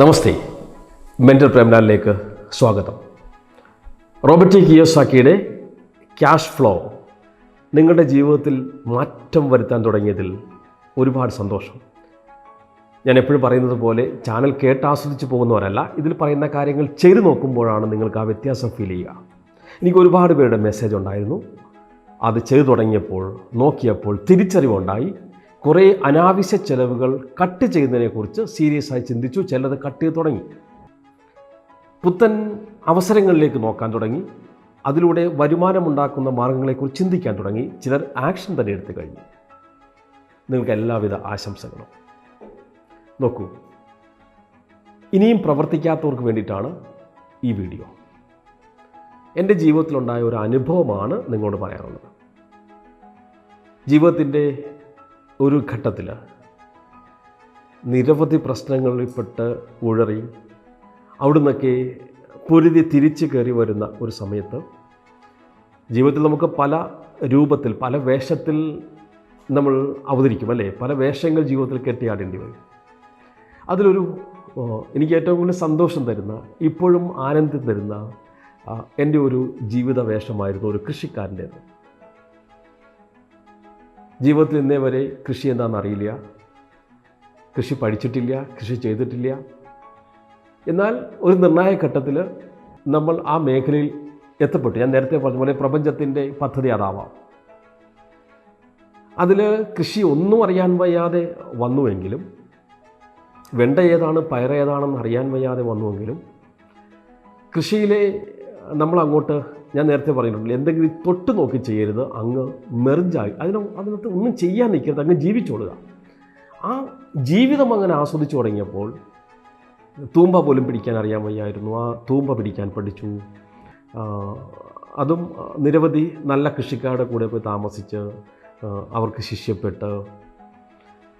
നമസ്തേ. Mental പ്രേംലാലിലേക്ക് സ്വാഗതം. റോബർട്ടി കിയോസാക്കിയുടെ cash flow നിങ്ങളുടെ ജീവിതത്തിൽ മാറ്റം വരുത്താൻ തുടങ്ങിയതിൽ ഒരുപാട് സന്തോഷം. ഞാൻ എപ്പോഴും പറയുന്നത് പോലെ ചാനൽ കേട്ട് ആസ്വദിച്ച് പോകുന്നവരല്ല ഇതിൽ പറയുന്ന കാര്യങ്ങൾ ചെയ്തു നോക്കുമ്പോഴാണ് നിങ്ങൾക്ക് ആ വ്യത്യാസം ഫീൽ ചെയ്യുക. എനിക്ക് ഒരുപാട് പേരുടെ മെസ്സേജ് ഉണ്ടായിരുന്നു. അത് ചെയ്തു തുടങ്ങിയപ്പോൾ നോക്കിയപ്പോൾ തിരിച്ചറിവുണ്ടായി. കുറേ അനാവശ്യ ചെലവുകൾ കട്ട് ചെയ്യുന്നതിനെക്കുറിച്ച് സീരിയസ് ആയി ചിന്തിച്ചു. ചിലത് കട്ട് ചെയ്ത് തുടങ്ങി. പുത്തൻ അവസരങ്ങളിലേക്ക് നോക്കാൻ തുടങ്ങി. അതിലൂടെ വരുമാനമുണ്ടാക്കുന്ന മാർഗങ്ങളെക്കുറിച്ച് ചിന്തിക്കാൻ തുടങ്ങി. ചിലർ ആക്ഷൻ തന്നെ എടുത്തു കഴിഞ്ഞു. നിങ്ങൾക്ക് എല്ലാവിധ ആശംസകളും. നോക്കൂ. ഇനിയും പ്രവർത്തിക്കാത്തവർക്ക് വേണ്ടിയിട്ടാണ് ഈ വീഡിയോ. എന്റെ ജീവിതത്തിലുണ്ടായ ഒരു അനുഭവമാണ് നിങ്ങളോട് പറയാനുള്ളത്. ജീവിതത്തിന്റെ ഒരു ഘട്ടത്തിൽ നിരവധി പ്രശ്നങ്ങളിൽപ്പെട്ട് ഉഴറി അവിടുന്നൊക്കെ പൊരുതി തിരിച്ചു കയറി വരുന്ന ഒരു സമയത്ത് ജീവിതത്തിൽ നമുക്ക് പല രൂപത്തിൽ പല വേഷത്തിൽ നമ്മൾ അവതരിക്കും അല്ലേ? പല വേഷങ്ങൾ ജീവിതത്തിൽ കെട്ടിയാടേണ്ടി വരും. അതിലൊരു എനിക്ക് ഏറ്റവും കൂടുതൽ സന്തോഷം തരുന്ന ഇപ്പോഴും ആനന്ദം തരുന്ന എന്റെ ഒരു ജീവിത വേഷമായിരുന്നു ഒരു കൃഷിക്കാരന്റേത്. ജീവിതത്തിൽ ഇന്നേ വരെ കൃഷി എന്താണെന്ന് അറിയില്ല. കൃഷി പഠിച്ചിട്ടില്ല കൃഷി ചെയ്തിട്ടില്ല. എന്നാൽ ഒരു നിർണായക ഘട്ടത്തിൽ നമ്മൾ ആ മേഖലയിൽ എത്തപ്പെട്ടു. ഞാൻ നേരത്തെ പറഞ്ഞ പോലെ പ്രപഞ്ചത്തിന്റെ പദ്ധതി അതാവാം. അതിൽ കൃഷി ഒന്നും അറിയാൻ വയ്യാതെ വന്നുവെങ്കിലും വെണ്ട ഏതാണ് പയർ ഏതാണെന്ന് അറിയാൻ വയ്യാതെ വന്നുവെങ്കിലും കൃഷിയിലെ നമ്മൾ അങ്ങോട്ട് ഞാൻ നേരത്തെ പറഞ്ഞിട്ടുണ്ട് എന്തെങ്കിലും തൊട്ട് നോക്കി ചെയ്യരുത് അങ്ങ് മെർജായി അതിന് അതിനകത്ത് ഒന്നും ചെയ്യാൻ നിൽക്കരുത് അങ്ങ് ജീവിച്ചോളുക ആ ജീവിതം അങ്ങനെ ആസ്വദിച്ചു തുടങ്ങിയപ്പോൾ തൂമ്പ പോലും പിടിക്കാൻ അറിയാൻ വയ്യായിരുന്നു. ആ തൂമ്പ പിടിക്കാൻ പഠിച്ചു. അതും നിരവധി നല്ല കൃഷിക്കാരുടെ കൂടെ പോയി താമസിച്ച് അവർക്ക് ശിഷ്യപ്പെട്ട്.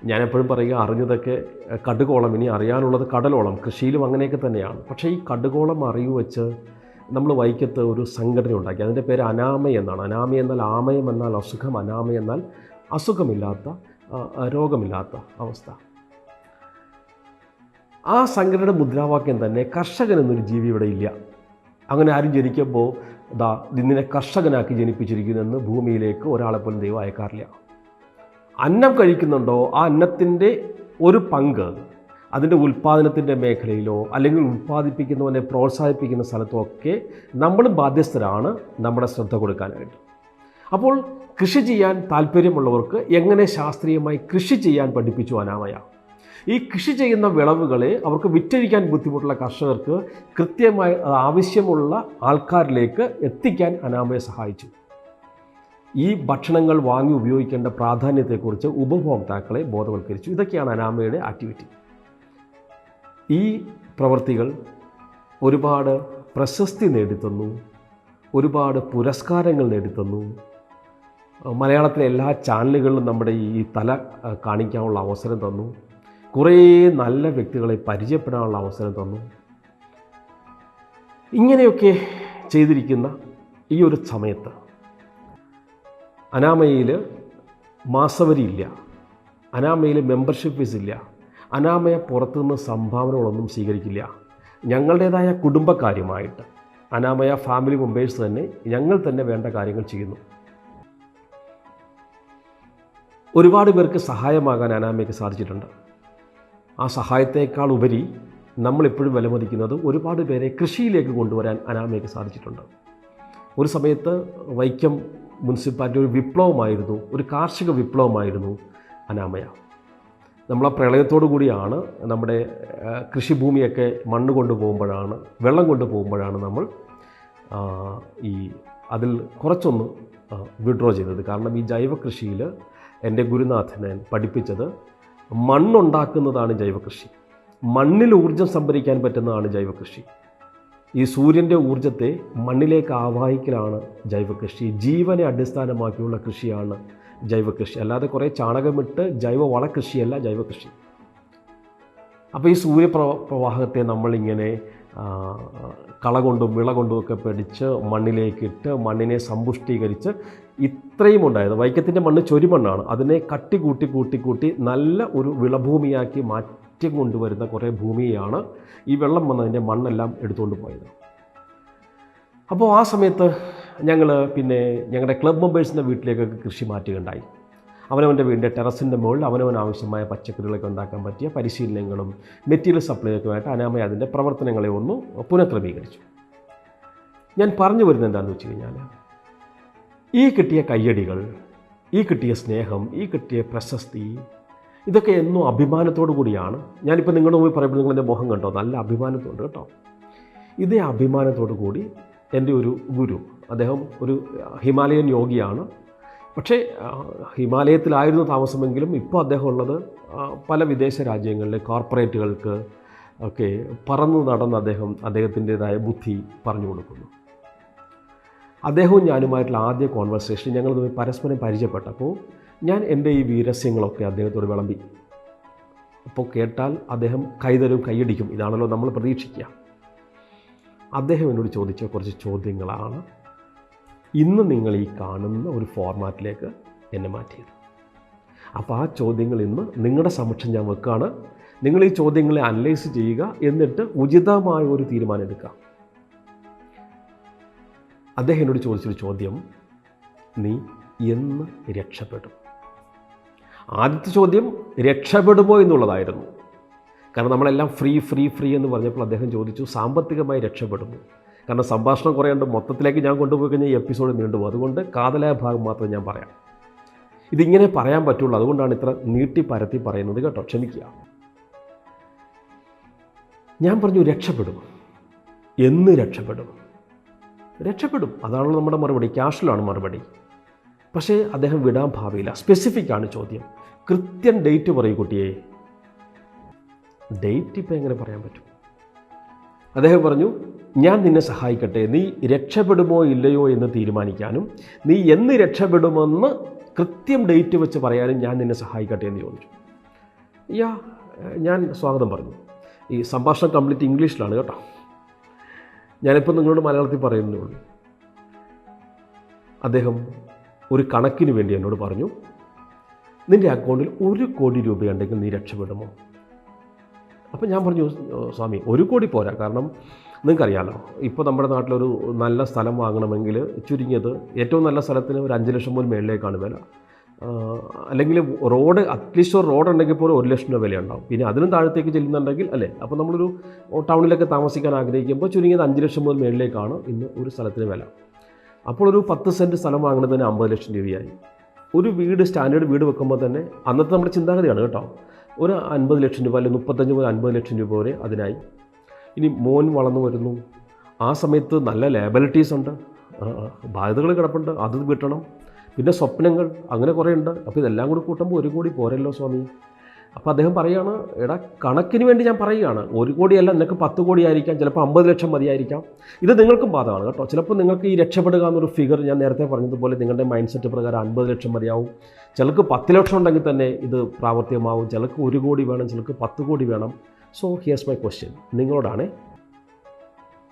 ഞാനെപ്പോഴും പറയുക അറിഞ്ഞതൊക്കെ കടുകോളം ഇനി അറിയാനുള്ളത് കടലോളം കൃഷിയിലും അങ്ങനെയൊക്കെ തന്നെയാണ്. പക്ഷേ ഈ കടുകോളം അറിവ് വെച്ച് നമ്മൾ വൈക്കത്ത് ഒരു സംഘടന ഉണ്ടാക്കി. അതിന്റെ പേര് അനാമ എന്നാണ്. അനാമ എന്നാൽ ആമയം എന്നാൽ അസുഖം അനാമ എന്നാൽ അസുഖമില്ലാത്ത രോഗമില്ലാത്ത അവസ്ഥ. ആ സംഘടനയുടെ മുദ്രാവാക്യം തന്നെ കർഷകൻ എന്നൊരു ജീവി ഇവിടെ ഇല്ല. അങ്ങനെ ആരും ജനിക്കുമ്പോൾ ദാ നിന്നെ കർഷകനാക്കി ജനിപ്പിച്ചിരിക്കുന്നെന്ന് ഭൂമിയിലേക്ക് ഒരാളെ പോലും ദൈവം അയക്കാറില്ല. അന്നം കഴിക്കുന്നുണ്ടോ? ആ അന്നത്തിന്റെ ഒരു പങ്ക് അതിന്റെ ഉൽപ്പാദനത്തിന്റെ മേഖലയിലോ അല്ലെങ്കിൽ ഉൽപ്പാദിപ്പിക്കുന്നവനെ പ്രോത്സാഹിപ്പിക്കുന്ന സ്ഥലത്തോ ഒക്കെ നമ്മളും ബാധ്യസ്ഥരാണ് നമ്മുടെ ശ്രദ്ധ കൊടുക്കാനായിട്ട്. അപ്പോൾ കൃഷി ചെയ്യാൻ താല്പര്യമുള്ളവർക്ക് എങ്ങനെ ശാസ്ത്രീയമായി കൃഷി ചെയ്യാൻ പഠിപ്പിച്ചു അനാമയ? ഈ കൃഷി ചെയ്യുന്ന വിളവുകളെ അവർക്ക് വിറ്റഴിക്കാൻ ബുദ്ധിമുട്ടുള്ള കർഷകർക്ക് കൃത്യമായി ആവശ്യമുള്ള ആൾക്കാരിലേക്ക് എത്തിക്കാൻ അനാമയെ സഹായിച്ചു. ഈ ഭക്ഷണങ്ങൾ വാങ്ങി ഉപയോഗിക്കേണ്ട പ്രാധാന്യത്തെക്കുറിച്ച് ഉപഭോക്താക്കളെ ബോധവൽക്കരിച്ചു. ഇതൊക്കെയാണ് അനാമയുടെ ആക്ടിവിറ്റി. ഈ പ്രവൃത്തികൾ ഒരുപാട് പ്രശസ്തി നേടിത്തന്നു ഒരുപാട് പുരസ്കാരങ്ങൾ നേടിത്തന്നു. മലയാളത്തിലെ എല്ലാ ചാനലുകളിലും നമ്മുടെ ഈ തല കാണിക്കാനുള്ള അവസരം തന്നു. കുറേ നല്ല വ്യക്തികളെ പരിചയപ്പെടാനുള്ള അവസരം തന്നു. ഇങ്ങനെയൊക്കെ ചെയ്തിരിക്കുന്ന ഈ ഒരു സമയത്ത് അനാമയിൽ മാസവരി ഇല്ല. അനാമയിൽ മെമ്പർഷിപ്പ് ഫീസ് ഇല്ല. അനാമയ പുറത്തുനിന്ന് സംഭാവനകളൊന്നും സ്വീകരിക്കില്ല. ഞങ്ങളുടേതായ കുടുംബകാര്യമായിട്ട്. അനാമയ ഫാമിലി മെമ്പേഴ്സ് തന്നെ ഞങ്ങൾ തന്നെ വേണ്ട കാര്യങ്ങൾ ചെയ്യുന്നു. ഒരുപാട് പേർക്ക് സഹായമാകാൻ അനാമയ്ക്ക് സാധിച്ചിട്ടുണ്ട്. ആ സഹായത്തേക്കാൾ ഉപരി നമ്മളിപ്പോഴും വിലമതിക്കുന്നത് ഒരുപാട് പേരെ കൃഷിയിലേക്ക് കൊണ്ടുവരാൻ അനാമയ്ക്ക് സാധിച്ചിട്ടുണ്ട്. ഒരു സമയത്ത് വൈക്കം മുനിസിപ്പാലിറ്റി ഒരു വിപ്ലവമായിരുന്നു ഒരു കാർഷിക വിപ്ലവമായിരുന്നു അനാമയ. നമ്മൾ ആ പ്രളയത്തോടു കൂടിയാണ് നമ്മുടെ കൃഷിഭൂമിയൊക്കെ മണ്ണ് കൊണ്ടുപോകുമ്പോഴാണ് വെള്ളം കൊണ്ടുപോകുമ്പോഴാണ് നമ്മൾ ഈ അതിൽ കുറച്ചൊന്ന് വിഡ്രോ ചെയ്തത്. കാരണം ഈ ജൈവ കൃഷിയിൽ എന്റെ ഗുരുനാഥനെ പഠിപ്പിച്ചത് മണ്ണുണ്ടാക്കുന്നതാണ് ജൈവകൃഷി മണ്ണിൽ ഊർജം സംഭരിക്കാൻ പറ്റുന്നതാണ് ജൈവകൃഷി ഈ സൂര്യന്റെ ഊർജത്തെ മണ്ണിലേക്ക് ആവാഹിക്കലാണ് ജൈവകൃഷി ജീവനെ അടിസ്ഥാനമാക്കിയുള്ള കൃഷിയാണ് ജൈവകൃഷി. അല്ലാതെ കുറേ ചാണകമിട്ട് ജൈവ വളകൃഷിയല്ല ജൈവകൃഷി. അപ്പോൾ ഈ സൂര്യപ്ര പ്രവാഹത്തെ നമ്മളിങ്ങനെ കള കൊണ്ടും വിള കൊണ്ടും ഒക്കെ പിടിച്ച് മണ്ണിലേക്കിട്ട് മണ്ണിനെ സമ്പുഷ്ടീകരിച്ച് ഇത്രയും ഉണ്ടായത്. വൈക്കത്തിന്റെ മണ്ണ് ചൊരിമണ്ണാണ്. അതിനെ കട്ടി കൂട്ടി കൂട്ടി കൂട്ടി നല്ല ഒരു വിളഭൂമിയാക്കി മാറ്റി കൊണ്ടുവരുന്ന കുറേ ഭൂമിയാണ് ഈ വെള്ളം വന്നതിന്റെ മണ്ണെല്ലാം എടുത്തുകൊണ്ട് പോയത്. അപ്പോൾ ആ സമയത്ത് ഞങ്ങൾ പിന്നെ ഞങ്ങളുടെ ക്ലബ് മെമ്പേഴ്സിന്റെ വീട്ടിലേക്കൊക്കെ കൃഷി മാറ്റുകയുണ്ടായി. അവനവന്റെ വീടിന്റെ ടെറസിന്റെ മുകളിൽ അവനവൻ ആവശ്യമായ പച്ചക്കറികളൊക്കെ ഉണ്ടാക്കാൻ പറ്റിയ പരിശീലനങ്ങളും മെറ്റീരിയൽ സപ്ലൈയൊക്കെയായിട്ട് അനാമയ അതിന്റെ പ്രവർത്തനങ്ങളെ ഒന്ന് പുനഃക്രമീകരിച്ചു. ഞാൻ പറഞ്ഞു വരുന്നത് എന്താണെന്ന് വെച്ച് കഴിഞ്ഞാൽ ഈ കിട്ടിയ കയ്യടികൾ ഈ കിട്ടിയ സ്നേഹം ഈ കിട്ടിയ പ്രശസ്തി ഇതൊക്കെ എന്നും അഭിമാനത്തോടു കൂടിയാണ്. ഞാനിപ്പോൾ നിങ്ങളുടെ മുമ്പിൽ പറയുമ്പോൾ നിങ്ങളെന്റെ മുഖം കണ്ടോ? നല്ല അഭിമാനത്തോണ്ട് കേട്ടോ. ഇതേ അഭിമാനത്തോടു കൂടി എന്റെ ഒരു ഗുരു അദ്ദേഹം ഒരു ഹിമാലയൻ യോഗിയാണ്. പക്ഷേ ഹിമാലയത്തിലായിരുന്നു താമസമെങ്കിലും ഇപ്പോൾ അദ്ദേഹം ഉള്ളത് പല വിദേശ രാജ്യങ്ങളിലെ കോർപ്പറേറ്റുകൾക്ക് ഒക്കെ പറന്നു നടന്ന് അദ്ദേഹം അദ്ദേഹത്തിന്റെതായ ബുദ്ധി പറഞ്ഞു കൊടുക്കുന്നു. അദ്ദേഹവും ഞാനുമായിട്ടുള്ള ആദ്യ കോൺവെർസേഷൻ ഞങ്ങൾ തമ്മിൽ പരസ്പരം പരിചയപ്പെട്ടപ്പോൾ ഞാൻ എന്റെ ഈ വീരസ്യങ്ങളൊക്കെ അദ്ദേഹത്തോട് വിളമ്പി. അപ്പോൾ കേട്ടാൽ അദ്ദേഹം കൈതരും കൈയടിക്കും. ഇതാണല്ലോ നമ്മൾ പ്രതീക്ഷിക്കുക. അദ്ദേഹം എന്നോട് ചോദിച്ച കുറച്ച് ചോദ്യങ്ങളാണ്. ഇന്ന് നിങ്ങൾ ഈ കാണുന്ന ഒരു ഫോർമാറ്റിലേക്ക് എന്നെ മാറ്റിയത്. അപ്പോൾ ആ ചോദ്യങ്ങൾ ഇന്ന് നിങ്ങളുടെ സമക്ഷം ഞാൻ വെക്കുകയാണ് നിങ്ങൾ ഈ ചോദ്യങ്ങളെ അനലൈസ് ചെയ്യുക എന്നിട്ട് ഉചിതമായ ഒരു തീരുമാനം എടുക്കുക. അദ്ദേഹം എന്നോട് ചോദിച്ചൊരു ചോദ്യം നീ എന്ന് രക്ഷപ്പെടും? ആദ്യത്തെ ചോദ്യം രക്ഷപ്പെടുമോ എന്നുള്ളതായിരുന്നു. കാരണം നമ്മളെല്ലാം ഫ്രീ ഫ്രീ ഫ്രീ എന്ന് പറഞ്ഞപ്പോൾ അദ്ദേഹം ചോദിച്ചു സാമ്പത്തികമായി രക്ഷപ്പെടുമോ കാരണം സംഭാഷണം കുറേയുണ്ട് മൊത്തത്തിലേക്ക് ഞാൻ കൊണ്ടുപോയി കഴിഞ്ഞാൽ ഈ എപ്പിസോഡ് നീണ്ടുപോകും. അതുകൊണ്ട് കാതലായ ഭാഗം മാത്രം ഞാൻ പറയാം. ഇതിങ്ങനെ പറയാൻ പറ്റുള്ളൂ. അതുകൊണ്ടാണ് ഇത്ര നീട്ടി പരത്തി പറയുന്നത് കേട്ടോ. ക്ഷമിക്കുക. ഞാൻ പറഞ്ഞു രക്ഷപ്പെടും. എന്ന് രക്ഷപ്പെടും. രക്ഷപ്പെടും. അതാണല്ലോ നമ്മുടെ മറുപടി. ക്യാഷിലാണ് മറുപടി. പക്ഷേ അദ്ദേഹം വിടാൻ ഭാവിയില്ല. സ്പെസിഫിക് ആണ് ചോദ്യം. കൃത്യം ഡേറ്റ് പറയൂ കുട്ടിയെ. ഡേറ്റ് ഇപ്പം എങ്ങനെ പറയാൻ പറ്റും? അദ്ദേഹം പറഞ്ഞു ഞാൻ നിന്നെ സഹായിക്കട്ടെ. നീ രക്ഷപ്പെടുമോ ഇല്ലയോ എന്ന് തീരുമാനിക്കാനും നീ എന്ന് രക്ഷപ്പെടുമെന്ന് കൃത്യം ഡേറ്റ് വെച്ച് പറയാനും ഞാൻ നിന്നെ സഹായിക്കട്ടെ എന്ന് ചോദിച്ചു. യാ ഞാൻ സ്വാഗതം പറഞ്ഞു. ഈ സംഭാഷണം കംപ്ലീറ്റ് ഇംഗ്ലീഷിലാണ് കേട്ടോ. ഞാനിപ്പോൾ നിങ്ങളോട് മലയാളത്തിൽ പറയുന്നേ ഉള്ളൂ അദ്ദേഹം ഒരു കണക്കിന് വേണ്ടി എന്നോട് പറഞ്ഞു നിന്റെ അക്കൗണ്ടിൽ ഒരു കോടി രൂപയുണ്ടെങ്കിൽ നീ രക്ഷപ്പെടുമോ? അപ്പം ഞാൻ പറഞ്ഞു സ്വാമി ഒരു കോടി പോരാ. കാരണം നിങ്ങൾക്കറിയാലോ ഇപ്പോൾ നമ്മുടെ നാട്ടിലൊരു നല്ല സ്ഥലം വാങ്ങണമെങ്കിൽ ചുരുങ്ങിയത് ഏറ്റവും നല്ല സ്ഥലത്തിന് ഒരു അഞ്ച് ലക്ഷം മുതൽ മേളിലേക്കാണ് വില. അല്ലെങ്കിൽ റോഡ് അറ്റ്ലീസ്റ്റ് ഒരു റോഡ് ഉണ്ടെങ്കിൽ പോലും ഒരു ലക്ഷം രൂപ വിലയുണ്ടാവും. പിന്നെ അതിനും താഴത്തേക്ക് ചെല്ലുന്നുണ്ടെങ്കിൽ അല്ലേ? അപ്പോൾ നമ്മളൊരു ടൗണിലൊക്കെ താമസിക്കാൻ ആഗ്രഹിക്കുമ്പോൾ ചുരുങ്ങിയത് അഞ്ച് ലക്ഷം മുതൽ മേളിലേക്കാണ് ഇന്ന് ഒരു സ്ഥലത്തിന് വില. അപ്പോൾ ഒരു പത്ത് സെന്റ് സ്ഥലം വാങ്ങുന്നതിന് അമ്പത് ലക്ഷം രൂപയായി. ഒരു വീട് സ്റ്റാൻഡേർഡ് വീട് വെക്കുമ്പോൾ തന്നെ അന്നത്തെ നമ്മുടെ ചിന്താഗതിയാണ് കേട്ടോ. ഒരു അൻപത് ലക്ഷം രൂപ അല്ലെങ്കിൽ മുപ്പത്തഞ്ച് മുതൽ അൻപത് ലക്ഷം രൂപ വരെ അതിനായി. ഇനി മോൻ വളർന്നു വരുന്നു. ആ സമയത്ത് നല്ല ലേബലിറ്റീസ് ഉണ്ട്. ബാധ്യതകൾ കിടപ്പുണ്ട്. അത് കിട്ടണം. പിന്നെ സ്വപ്നങ്ങൾ അങ്ങനെ കുറേ ഉണ്ട്. അപ്പോൾ ഇതെല്ലാം കൂടി കൂട്ടുമ്പോൾ ഒരു കോടി പോരല്ലോ സ്വാമി. അപ്പോൾ അദ്ദേഹം പറയുകയാണ് എടാ കണക്കിന് വേണ്ടി ഞാൻ പറയുകയാണ്. ഒരു കോടിയല്ല നിനക്ക് പത്ത് കോടി ആയിരിക്കാം ചിലപ്പോൾ അമ്പത് ലക്ഷം മതിയായിരിക്കാം. ഇത് നിങ്ങൾക്കും ബാധകമാണ് കേട്ടോ. ചിലപ്പോൾ നിങ്ങൾക്ക് ഈ രക്ഷപ്പെടുക എന്നൊരു ഫിഗർ ഞാൻ നേരത്തെ പറഞ്ഞതുപോലെ നിങ്ങളുടെ മൈൻഡ് സെറ്റ് പ്രകാരം അൻപത് ലക്ഷം മതിയാവും. ചിലക്ക് പത്ത് ലക്ഷം ഉണ്ടെങ്കിൽ തന്നെ ഇത് പ്രാവർത്തികമാവും. ചിലക്ക് ഒരു കോടി വേണം ചിലക്ക് പത്ത് കോടി വേണം. സോ ഹിയേഴ്സ് മൈ ക്വസ്റ്റ്യൻ നിങ്ങളോടാണ്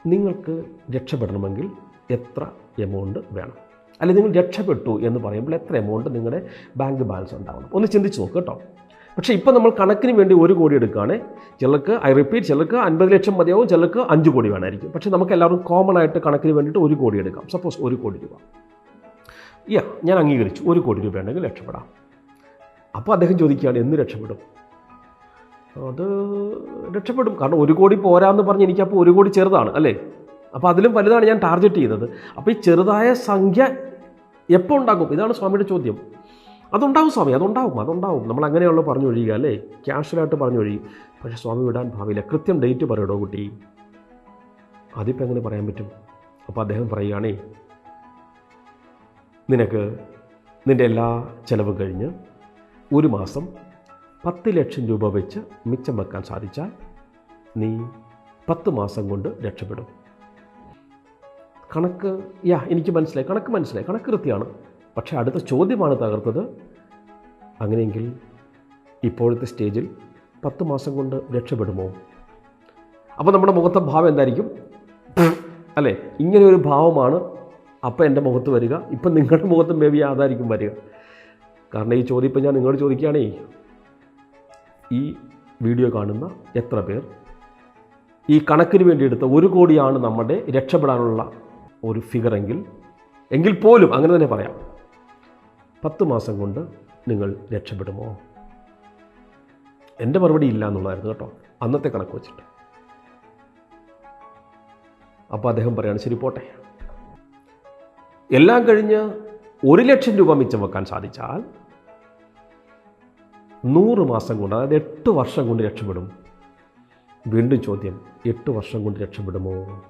നിങ്ങൾക്ക് രക്ഷപ്പെടണമെങ്കിൽ എത്ര എമൗണ്ട് വേണം? അല്ലെങ്കിൽ നിങ്ങൾ രക്ഷപ്പെട്ടു എന്ന് പറയുമ്പോൾ എത്ര എമൗണ്ട് നിങ്ങളുടെ ബാങ്ക് ബാലൻസ് ഉണ്ടാവണം? ഒന്ന് ചിന്തിച്ച് നോക്ക് കേട്ടോ. പക്ഷേ ഇപ്പോൾ നമ്മൾ കണക്കിന് വേണ്ടി ഒരു കോടി എടുക്കുകയാണ്. ചിലർക്ക് ഐ റിപ്പീറ്റ് ചിലർക്ക് അൻപത് ലക്ഷം മതിയാവും ചിലർക്ക് അഞ്ച് കോടി വേണമായിരിക്കും. പക്ഷേ നമുക്ക് എല്ലാവർക്കും കോമൺ ആയിട്ട് കണക്കിന് വേണ്ടിയിട്ട് ഒരു കോടി എടുക്കാം. സപ്പോസ് ഒരു കോടി രൂപ. യാ ഞാൻ അംഗീകരിച്ചു. ഒരു കോടി രൂപ ഉണ്ടെങ്കിൽ രക്ഷപ്പെടാം. അപ്പോൾ അദ്ദേഹം ചോദിക്കുകയാണ് എന്ന് രക്ഷപ്പെടും? അത് രക്ഷപ്പെടും. കാരണം ഒരു കോടി പോരാന്ന് പറഞ്ഞ് എനിക്കപ്പോൾ ഒരു കോടി ചെറുതാണ് അല്ലേ? അപ്പോൾ അതിലും വലുതാണ് ഞാൻ ടാർഗറ്റ് ചെയ്തത് അപ്പോൾ ഈ ചെറുതായ സംഖ്യ എപ്പോൾ ഉണ്ടാക്കും ഇതാണ് സ്വാമിയുടെ ചോദ്യം. അതുണ്ടാവും സ്വാമി അതുണ്ടാവും അതുണ്ടാവും. നമ്മൾ അങ്ങനെയുള്ള പറഞ്ഞു ഒഴിയുക അല്ലേ? ക്യാഷ്വലായിട്ട് പറഞ്ഞു ഒഴിയും. പക്ഷേ സ്വാമി വിടാൻ ഭാവിയില്ല. കൃത്യം ഡേറ്റ് പറയടോ കുട്ടി. അതിപ്പോൾ എങ്ങനെ പറയാൻ പറ്റും? അപ്പോൾ അദ്ദേഹം പറയുകയാണേ നിനക്ക് നിന്റെ എല്ലാ ചിലവും കഴിഞ്ഞ് ഒരു മാസം പത്ത് ലക്ഷം രൂപ വെച്ച് മിച്ചം വെക്കാൻ സാധിച്ചാൽ നീ പത്ത് മാസം കൊണ്ട് രക്ഷപ്പെടും. കണക്ക് യാ എനിക്ക് മനസ്സിലായി. കണക്ക് മനസ്സിലായി. കണക്ക് കൃത്യമാണ്. പക്ഷേ അടുത്ത ചോദ്യമാണ് തകർത്തത്. അങ്ങനെയെങ്കിൽ ഇപ്പോഴത്തെ സ്റ്റേജിൽ പത്ത് മാസം കൊണ്ട് രക്ഷപ്പെടുമോ? അപ്പോൾ നമ്മുടെ മുഖത്തെ ഭാവം എന്തായിരിക്കും? അല്ലേ? ഇങ്ങനെ ഒരു ഭാവമാണ് അപ്പം എന്റെ മുഖത്ത് വരിക ഇപ്പം നിങ്ങളുടെ മുഖത്ത് മേ ബി അതായിരിക്കും വരിക. കാരണം ഈ ചോദ്യം ഇപ്പം ഞാൻ നിങ്ങളോട് ചോദിക്കുകയാണേ ഈ വീഡിയോ കാണുന്ന എത്ര പേർ? ഈ കണക്കിന് വേണ്ടി എടുത്ത ഒരു കോടിയാണ് നമ്മുടെ രക്ഷപ്പെടാനുള്ള ഒരു ഫിഗറെങ്കിൽ എങ്കിൽ പോലും അങ്ങനെ തന്നെ പറയാം. പത്ത് മാസം കൊണ്ട് നിങ്ങൾ രക്ഷപ്പെടുമോ? എന്റെ മറുപടി ഇല്ല എന്നുള്ളതായിരുന്നു കേട്ടോ. അന്നത്തെ കണക്ക് വെച്ചിട്ട്. അപ്പോൾ അദ്ദേഹം പറയാണ് ശരി പോട്ടെ. എല്ലാം കഴിഞ്ഞ് ഒരു ലക്ഷം രൂപ മിച്ചം വെക്കാൻ സാധിച്ചാൽ നൂറ് മാസം കൊണ്ട് അതായത് എട്ട് വർഷം കൊണ്ട് രക്ഷപ്പെടും. വീണ്ടും ചോദ്യം എട്ട് വർഷം കൊണ്ട് രക്ഷപ്പെടുമോ?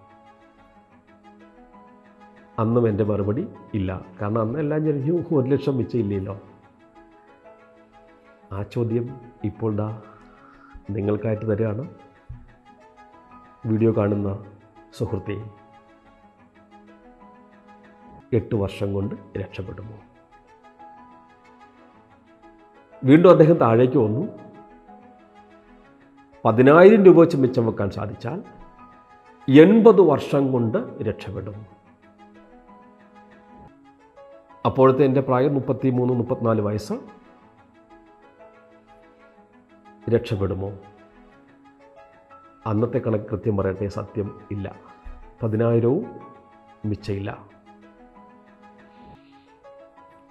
അന്നും എന്റെ മറുപടി ഇല്ല. കാരണം അന്ന് എല്ലാം ഞാൻ ഒരു ലക്ഷം വെച്ചില്ലല്ലോ. ആ ചോദ്യം ഇപ്പോൾ ദാ നിങ്ങൾക്കായിട്ട് തരികയാണ് വീഡിയോ കാണുന്ന സുഹൃത്തെ എട്ട് വർഷം കൊണ്ട് രക്ഷപ്പെടുമോ? വീണ്ടും അദ്ദേഹം താഴേക്ക് വന്നു. പതിനായിരം രൂപ വെച്ച് മിച്ചം വെക്കാൻ സാധിച്ചാൽ എൺപത് വർഷം കൊണ്ട് രക്ഷപ്പെടും. അപ്പോഴത്തെ എന്റെ പ്രായം മുപ്പത്തി മൂന്ന് മുപ്പത്തിനാല് വയസ്സ്. രക്ഷപ്പെടുമോ? അന്നത്തെ കണക്ക് കൃത്യം പറയട്ടെ സത്യം ഇല്ല. പതിനായിരവും മിച്ചയില്ല.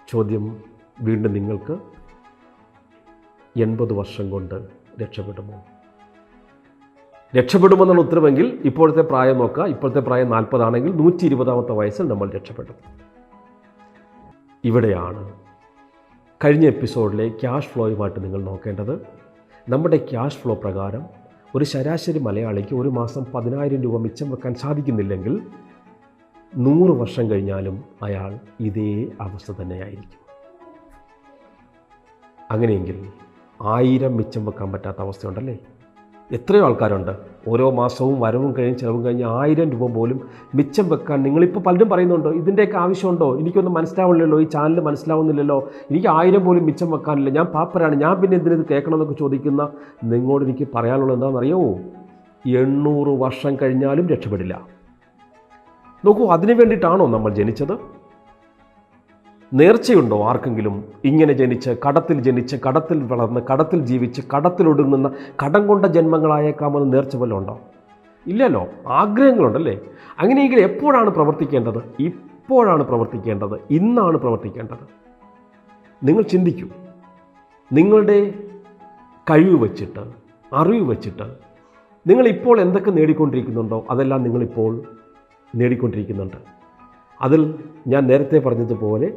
ചോദ്യം വീണ്ടും നിങ്ങൾക്ക്. എൺപത് വർഷം കൊണ്ട് രക്ഷപ്പെടുമോ? രക്ഷപ്പെടുമെന്നുള്ള ഉത്തരവെങ്കിൽ ഇപ്പോഴത്തെ പ്രായം നോക്കുക ഇപ്പോഴത്തെ പ്രായം നാൽപ്പതാണെങ്കിൽ നൂറ്റി ഇരുപതാമത്തെ വയസ്സിൽ നമ്മൾ രക്ഷപ്പെടും. ഇവിടെയാണ്. കഴിഞ്ഞ എപ്പിസോഡിലെ ക്യാഷ് ഫ്ലോയുമായിട്ട് നിങ്ങൾ നോക്കേണ്ടത് നമ്മുടെ ക്യാഷ് ഫ്ലോ പ്രകാരം ഒരു ശരാശരി മലയാളിക്ക് ഒരു മാസം പതിനായിരം രൂപ മിച്ചം വെക്കാൻ സാധിക്കുന്നില്ലെങ്കിൽ നൂറ് വർഷം കഴിഞ്ഞാലും അയാൾ ഇതേ അവസ്ഥ തന്നെയായിരിക്കും. അങ്ങനെയെങ്കിൽ ആയിരം മിച്ചം വെക്കാൻ പറ്റാത്ത അവസ്ഥയുണ്ടല്ലേ? എത്രയോ ആൾക്കാരുണ്ട്. ഓരോ മാസവും വരവും കഴിഞ്ഞ് ചിലവും കഴിഞ്ഞ് ആയിരം രൂപ പോലും മിച്ചം വെക്കാൻ നിങ്ങളിപ്പോൾ പലരും പറയുന്നുണ്ടോ ഇതിന്റെയൊക്കെ ആവശ്യമുണ്ടോ? എനിക്കൊന്നും മനസ്സിലാവുന്നില്ലല്ലോ ഈ ചാനൽ മനസ്സിലാവുന്നില്ലല്ലോ എനിക്ക് ആയിരം പോലും മിച്ചം വെക്കാനില്ല ഞാൻ പാപ്പരാണ് ഞാൻ പിന്നെ എന്തിനത് കേൾക്കണമെന്നൊക്കെ ചോദിക്കുന്ന നിങ്ങളോട് എനിക്ക് പറയാനുള്ളത് എന്താണെന്നറിയാമോ എണ്ണൂറ് വർഷം കഴിഞ്ഞാലും രക്ഷപ്പെടില്ല. നോക്കൂ അതിനു വേണ്ടിയിട്ടാണോ നമ്മൾ ജനിച്ചത്? നേർച്ചയുണ്ടോ ആർക്കെങ്കിലും? ഇങ്ങനെ ജനിച്ച് കടത്തിൽ ജനിച്ച് കടത്തിൽ വളർന്ന് കടത്തിൽ ജീവിച്ച് കടത്തിലൊടുങ്ങുന്ന കടം കൊണ്ട ജന്മങ്ങളായേക്കാമെന്ന് നേർച്ച വല്ലതും ഉണ്ടോ? ഇല്ലല്ലോ ആഗ്രഹങ്ങളുണ്ടല്ലേ? അങ്ങനെയെങ്കിൽ എപ്പോഴാണ് പ്രവർത്തിക്കേണ്ടത്? ഇപ്പോഴാണ് പ്രവർത്തിക്കേണ്ടത്? ഇന്നാണ് പ്രവർത്തിക്കേണ്ടത്? നിങ്ങൾ ചിന്തിക്കൂ. നിങ്ങളുടെ കഴിവ് വച്ചിട്ട് അറിവ് വച്ചിട്ട് നിങ്ങളിപ്പോൾ എന്തൊക്കെ നേടിക്കൊണ്ടിരിക്കുന്നുണ്ടോ? അതെല്ലാം നിങ്ങളിപ്പോൾ നേടിക്കൊണ്ടിരിക്കുന്നുണ്ട്. അതിൽ ഞാൻ നേരത്തെ പറഞ്ഞതുപോലെ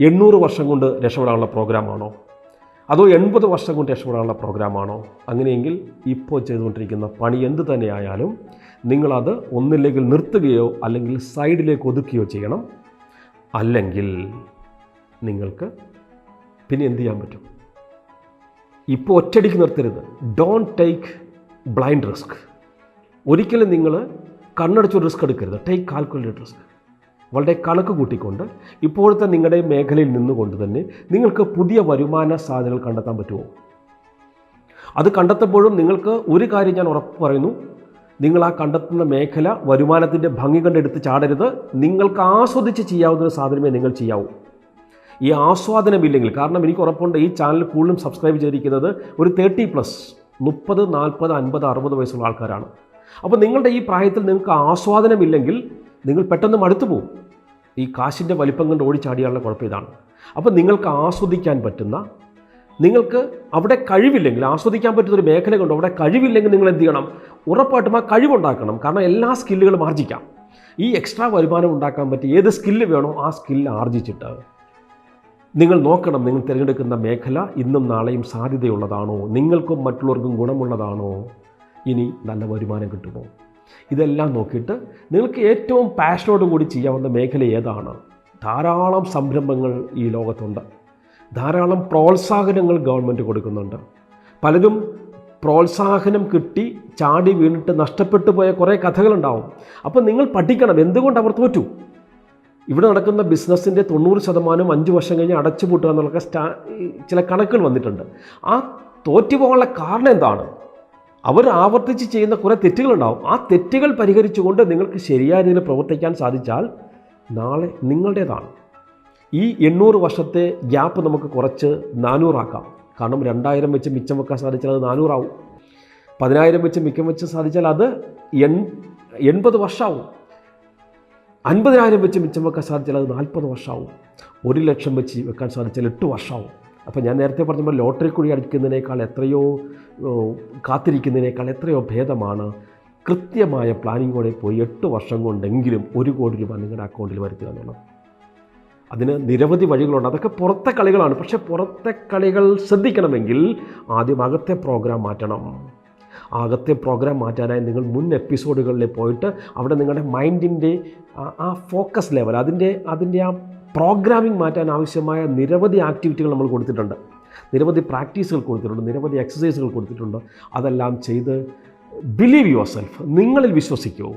എണ്ണൂറ് വർഷം കൊണ്ട് രക്ഷപ്പെടാനുള്ള പ്രോഗ്രാമാണോ? അതോ എൺപത് വർഷം കൊണ്ട് രക്ഷപ്പെടാനുള്ള പ്രോഗ്രാമാണോ? അങ്ങനെയെങ്കിൽ ഇപ്പോൾ ചെയ്തുകൊണ്ടിരിക്കുന്ന പണി എന്ത് തന്നെയായാലും നിങ്ങളത് ഒന്നില്ലെങ്കിൽ നിർത്തുകയോ അല്ലെങ്കിൽ സൈഡിലേക്ക് ഒതുക്കുകയോ ചെയ്യണം. അല്ലെങ്കിൽ നിങ്ങൾക്ക് പിന്നെ എന്ത് ചെയ്യാൻ പറ്റും? ഇപ്പോൾ ഒറ്റയടിക്ക് നിർത്തരുത്. ഡോൺ ടേക്ക് ബ്ലൈൻഡ് റിസ്ക് ഒരിക്കലും നിങ്ങൾ കണ്ണടച്ചൊരു റിസ്ക് എടുക്കരുത്. ടേക്ക് കാൽക്കുലേറ്റഡ് റിസ്ക് വളരെ കണക്ക് കൂട്ടിക്കൊണ്ട് ഇപ്പോഴത്തെ നിങ്ങളുടെ മേഖലയിൽ നിന്നുകൊണ്ട് തന്നെ നിങ്ങൾക്ക് പുതിയ വരുമാന സാധ്യതകൾ കണ്ടെത്താൻ പറ്റുമോ? അത് കണ്ടെത്തുമ്പോഴും നിങ്ങൾക്ക് ഒരു കാര്യം ഞാൻ ഉറപ്പ് പറയുന്നു. നിങ്ങൾ ആ കണ്ടെത്തുന്ന മേഖല വരുമാനത്തിന്റെ ഭംഗി കണ്ടെടുത്ത് ചാടരുത്. നിങ്ങൾക്ക് ആസ്വദിച്ച് ചെയ്യാവുന്ന സാധനമേ നിങ്ങൾ ചെയ്യാവൂ. ഈ ആസ്വാദനമില്ലെങ്കിൽ കാരണം എനിക്ക് ഉറപ്പുണ്ട് ഈ ചാനൽ കൂടുതലും സബ്സ്ക്രൈബ് ചെയ്തിരിക്കുന്നത് ഒരു തേർട്ടി പ്ലസ് മുപ്പത് നാൽപ്പത് അൻപത് അറുപത് വയസ്സുള്ള ആൾക്കാരാണ്. അപ്പോൾ നിങ്ങളുടെ ഈ പ്രായത്തിൽ നിങ്ങൾക്ക് ആസ്വാദനമില്ലെങ്കിൽ നിങ്ങൾ പെട്ടെന്ന് മടുത്തു പോകും ഈ കാശിന്റെ വലിപ്പം കൊണ്ട് ഓടിച്ചാടിയാലുള്ള കുഴപ്പം ഇതാണ്. അപ്പോൾ നിങ്ങൾക്ക് ആസ്വദിക്കാൻ പറ്റുന്ന നിങ്ങൾക്ക് അവിടെ കഴിവില്ലെങ്കിൽ ആസ്വദിക്കാൻ പറ്റുന്ന ഒരു മേഖല കൊണ്ട് അവിടെ കഴിവില്ലെങ്കിൽ നിങ്ങൾ എന്ത് ചെയ്യണം? ഉറപ്പായിട്ടും ആ കഴിവുണ്ടാക്കണം. കാരണം എല്ലാ സ്കില്ലുകളും ആർജിക്കാം. ഈ എക്സ്ട്രാ വരുമാനം ഉണ്ടാക്കാൻ പറ്റിയ ഏത് സ്കില്ല് വേണോ ആ സ്കില്ല് ആർജിച്ചിട്ട് നിങ്ങൾ നോക്കണം നിങ്ങൾ തിരഞ്ഞെടുക്കുന്ന മേഖല ഇന്നും നാളെയും സാധ്യതയുള്ളതാണോ? നിങ്ങൾക്കും മറ്റുള്ളവർക്കും ഗുണമുള്ളതാണോ? ഇനി നല്ല വരുമാനം കിട്ടുമോ? ഇതെല്ലാം നോക്കിയിട്ട് നിങ്ങൾക്ക് ഏറ്റവും പാഷനോട് കൂടി ചെയ്യാവുന്ന മേഖല ഏതാണ്? ധാരാളം സംരംഭങ്ങൾ ഈ ലോകത്തുണ്ട്. ധാരാളം പ്രോത്സാഹനങ്ങൾ ഗവൺമെന്റ് കൊടുക്കുന്നുണ്ട്. പലരും പ്രോത്സാഹനം കിട്ടി ചാടി വീണിട്ട് നഷ്ടപ്പെട്ടു പോയ കുറേ കഥകളുണ്ടാവും. അപ്പോൾ നിങ്ങൾ പഠിക്കണം എന്തുകൊണ്ട് അവർ തോറ്റു ഇവിടെ നടക്കുന്ന ബിസിനസ്സിന്റെ തൊണ്ണൂറ് ശതമാനം അഞ്ച് വർഷം കഴിഞ്ഞ് അടച്ചു പൂട്ടുക എന്നുള്ള സ്റ്റാ ചില കണക്കുകൾ വന്നിട്ടുണ്ട്. ആ തോറ്റുപോകാനുള്ള കാരണം എന്താണ്? അവർ ആവർത്തിച്ച് ചെയ്യുന്ന കുറേ തെറ്റുകളുണ്ടാവും. ആ തെറ്റുകൾ പരിഹരിച്ചുകൊണ്ട് നിങ്ങൾക്ക് ശരിയായ രീതിയിൽ പ്രവർത്തിക്കാൻ സാധിച്ചാൽ നാളെ നിങ്ങളുടേതാണ്. ഈ എണ്ണൂറ് വർഷത്തെ ഗ്യാപ്പ് നമുക്ക് കുറച്ച് നാനൂറാക്കാം. കാരണം രണ്ടായിരം വെച്ച് മിച്ചം വെക്കാൻ സാധിച്ചാൽ അത് നാനൂറാവും. പതിനായിരം വെച്ച് മിക്കം വെച്ച് സാധിച്ചാൽ അത് എൺ എൺപത് വർഷമാവും അൻപതിനായിരം വെച്ച് മിച്ചം വെക്കാൻ സാധിച്ചാൽ അത് നാൽപ്പത് വർഷമാവും ഒരു ലക്ഷം വെച്ച് വെക്കാൻ സാധിച്ചാൽ എട്ട് വർഷമാവും അപ്പോൾ ഞാൻ നേരത്തെ പറഞ്ഞപ്പോൾ ലോട്ടറി കുഴി അടിക്കുന്നതിനേക്കാൾ എത്രയോ കാത്തിരിക്കുന്നതിനേക്കാൾ എത്രയോ ഭേദമാണ് കൃത്യമായ പ്ലാനിങ്ങോടെ പോയി എട്ട് വർഷം കൊണ്ടെങ്കിലും ഒരു കോടി രൂപ നിങ്ങളുടെ അക്കൗണ്ടിൽ വരുത്തുക എന്നുള്ളത്. അതിന് നിരവധി വഴികളുണ്ട്. അതൊക്കെ പുറത്തെ കളികളാണ്. പക്ഷേ പുറത്തെ കളികൾ ശ്രദ്ധിക്കണമെങ്കിൽ ആദ്യം അകത്തെ പ്രോഗ്രാം മാറ്റണം. അകത്തെ പ്രോഗ്രാം മാറ്റാനായി നിങ്ങൾ മുൻ എപ്പിസോഡുകളിൽ പോയിട്ട് അവിടെ നിങ്ങളുടെ മൈൻഡിന്റെ ആ ഫോക്കസ് ലെവൽ അതിന്റെ അതിന്റെ ആ പ്രോഗ്രാമിംഗ് മാറ്റാൻ ആവശ്യമായ നിരവധി ആക്ടിവിറ്റികൾ നമ്മൾ കൊടുത്തിട്ടുണ്ട്. നിരവധി പ്രാക്ടീസുകൾ കൊടുത്തിട്ടുണ്ട് നിരവധി എക്സസൈസുകൾ കൊടുത്തിട്ടുണ്ട്. അതെല്ലാം ചെയ്ത് ബിലീവ് യുവർ സെൽഫ് നിങ്ങളിൽ വിശ്വസിക്കൂ.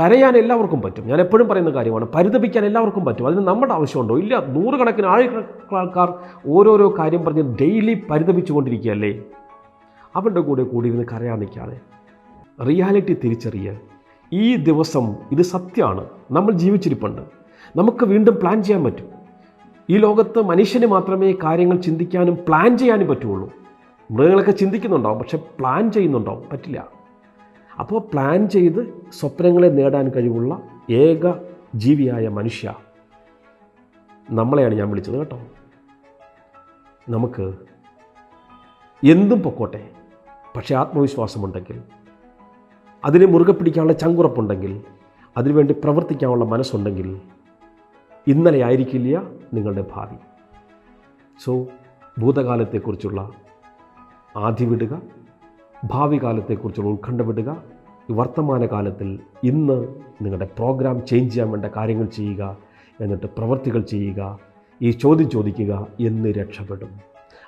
കരയാൻ എല്ലാവർക്കും പറ്റും. ഞാൻ എപ്പോഴും പറയുന്ന കാര്യമാണ് പരിതപിക്കാൻ എല്ലാവർക്കും പറ്റും. അതിന് നമ്മുടെ ആവശ്യമുണ്ടോ? ഇല്ല നൂറുകണക്കിന് ആൾക്കാർ ഓരോരോ കാര്യം പറഞ്ഞ് ഡെയിലി പരിതപിച്ചുകൊണ്ടിരിക്കുകയല്ലേ? അവരുടെ കൂടെ കൂടി ഇരുന്ന് കരയാൻ നിൽക്കാതെ റിയാലിറ്റി തിരിച്ചറിയുക ഈ ദിവസം ഇത് സത്യമാണ്. നമ്മൾ ജീവിച്ചിരിപ്പുണ്ട്. നമുക്ക് വീണ്ടും പ്ലാൻ ചെയ്യാൻ പറ്റും. ഈ ലോകത്ത് മനുഷ്യന് മാത്രമേ കാര്യങ്ങൾ ചിന്തിക്കാനും പ്ലാൻ ചെയ്യാനും പറ്റുള്ളൂ. മൃഗങ്ങളൊക്കെ ചിന്തിക്കുന്നുണ്ടാവും പക്ഷെ പ്ലാൻ ചെയ്യുന്നുണ്ടാവും പറ്റില്ല. അപ്പോൾ പ്ലാൻ ചെയ്ത് സ്വപ്നങ്ങളെ നേടാൻ കഴിവുള്ള ഏക ജീവിയായ മനുഷ്യ നമ്മളെയാണ് ഞാൻ വിളിച്ചത് കേട്ടോ. നമുക്ക് എന്തും പൊക്കോട്ടെ പക്ഷേ ആത്മവിശ്വാസമുണ്ടെങ്കിൽ അതിനെ മുറുകെ പിടിക്കാനുള്ള ചങ്കുറപ്പുണ്ടെങ്കിൽ അതിനുവേണ്ടി പ്രവർത്തിക്കാനുള്ള മനസ്സുണ്ടെങ്കിൽ ഇന്നലെ ആയിരിക്കില്ല നിങ്ങളുടെ ഭാവി. സോ ഭൂതകാലത്തെക്കുറിച്ചുള്ള ആദ്യ വിടുക ഭാവി കാലത്തെക്കുറിച്ചുള്ള ഉത്കണ്ഠ വിടുക വർത്തമാനകാലത്തിൽ ഇന്ന് നിങ്ങളുടെ പ്രോഗ്രാം ചേഞ്ച് ചെയ്യാൻ വേണ്ട കാര്യങ്ങൾ ചെയ്യുക എന്നിട്ട് പ്രവർത്തികൾ ചെയ്യുക ഈ ചോദ്യം ചോദിക്കുക എന്ന് രക്ഷപ്പെടും.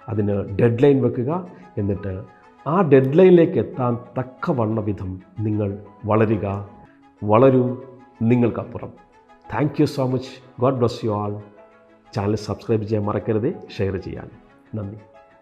അതിന് ഡെഡ് ലൈൻ വെക്കുക എന്നിട്ട് ആ ഡെഡ് ലൈനിലേക്ക് എത്താൻ തക്കവണ്ണ വിധം നിങ്ങൾ വളരുക വളരൂ നിങ്ങൾക്കപ്പുറം. Thank you so much God bless you all channel subscribe ചെയ്യാൻ മറക്കരുത്. ഷെയർ ചെയ്യാൻ. നന്ദി.